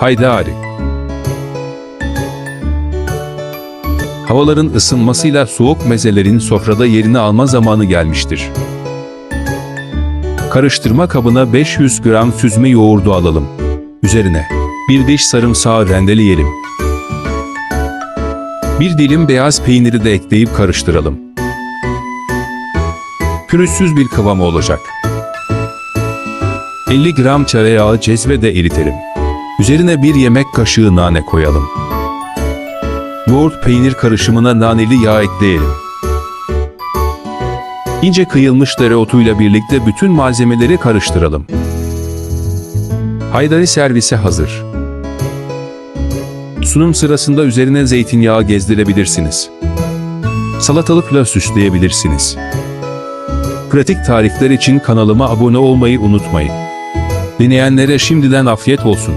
Haydari. Havaların ısınmasıyla soğuk mezelerin sofrada yerini alma zamanı gelmiştir. Karıştırma kabına 500 gram süzme yoğurdu alalım. Üzerine bir diş sarımsağı rendeleyelim. Bir dilim beyaz peyniri de ekleyip karıştıralım. Pürüzsüz bir kıvamı olacak. 50 gram tereyağı cezvede eritelim. Üzerine bir yemek kaşığı nane koyalım. Yoğurt peynir karışımına naneli yağ ekleyelim. İnce kıyılmış dereotuyla birlikte bütün malzemeleri karıştıralım. Haydari servise hazır. Sunum sırasında üzerine zeytinyağı gezdirebilirsiniz. Salatalıkla süsleyebilirsiniz. Pratik tarifler için kanalıma abone olmayı unutmayın. Deneyenlere şimdiden afiyet olsun.